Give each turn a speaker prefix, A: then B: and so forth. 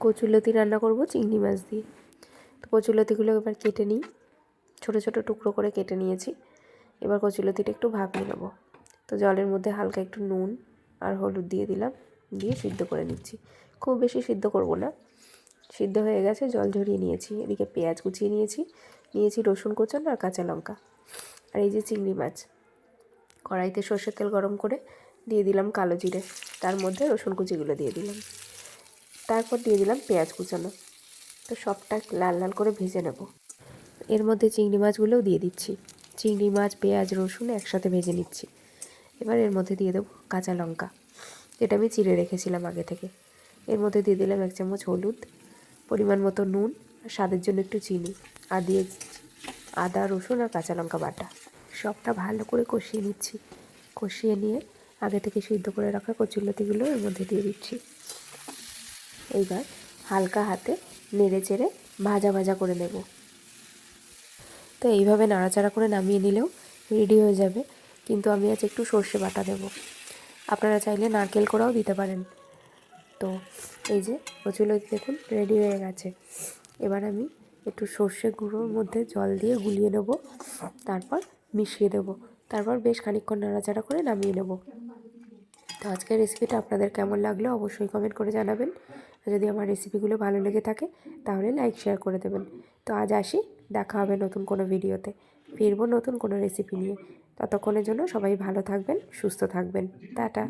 A: কচুলতি রান্না করব, চিংড়ি মাছ দিয়ে। তো কচুলতিগুলো এবার কেটে নিই। ছোটো ছোটো টুকরো করে কেটে নিয়েছি। এবার কচুলতিটা একটু ভাপিয়ে নেব। তো জলের মধ্যে হালকা একটু নুন আর হলুদ দিয়ে দিলাম, দিয়ে সিদ্ধ করে নিচ্ছি। খুব বেশি সিদ্ধ করব না। সিদ্ধ হয়ে গেছে, জল ঝরিয়ে নিয়েছি। এদিকে পেঁয়াজ কুচিয়ে নিয়েছি। নিয়েছি রসুন কোচানো আর কাঁচা লঙ্কা। আর এই যে চিংড়ি মাছ, কড়াইতে সর্ষের তেল গরম করে দিয়ে দিলাম কালো জিরে। তার মধ্যে রসুন কুচিগুলো দিয়ে দিলাম। তারপর দিয়ে দিলাম পেঁয়াজ কুচানো। তো সবটা লাল লাল করে ভেজে নেব। এর মধ্যে চিংড়ি মাছগুলোও দিয়ে দিচ্ছি। চিংড়ি মাছ, পেঁয়াজ, রসুন একসাথে ভেজে নিচ্ছি। এবার এর মধ্যে দিয়ে দেবো কাঁচা লঙ্কা, যেটা আমি চিড়ে রেখেছিলাম আগে থেকে। এর মধ্যে দিয়ে দিলাম এক চামচ হলুদ, পরিমাণ মতো নুন আর স্বাদের জন্য একটু চিনি। আর দিয়ে আদা, রসুন আর কাঁচা লঙ্কা বাটা। সবটা ভালো করে কষিয়ে নিচ্ছি। কষিয়ে নিয়ে আগে থেকে সিদ্ধ করে রাখা কচুলতিগুলো এর মধ্যে দিয়ে দিচ্ছি। এইবার হালকা হাতে নেড়ে চেড়ে ভাজা ভাজা করে নেব। তো এইভাবে নাড়াচাড়া করে নামিয়ে নিলেও রেডি হয়ে যাবে। কিন্তু আমি আজ একটু সর্ষে বাটা দেবো। আপনারা চাইলে নারকেল করাও দিতে পারেন। তো এই যে কচুলতি দেখুন রেডি হয়ে গেছে। এবার আমি একটু সর্ষে গুঁড়োর মধ্যে জল দিয়ে গুলিয়ে নেব। তারপর মিশিয়ে দেব। তারপর বেশ খানিকক্ষণ নাড়াচাড়া করে নামিয়ে নেব। তো আজকের রেসিপিটা আপনাদের কেমন লাগল অবশ্যই কমেন্ট করে জানাবেন। যদি আমার রেসিপিগুলো ভালো লেগে থাকে, তাহলে লাইক শেয়ার করে দেবেন। তো আজ আসি, দেখা হবে নতুন কোনো ভিডিওতে ফিরবো নতুন কোনো রেসিপি নিয়ে। ততক্ষণের জন্য সবাই ভালো থাকবেন, সুস্থ থাকবেন। টাটা।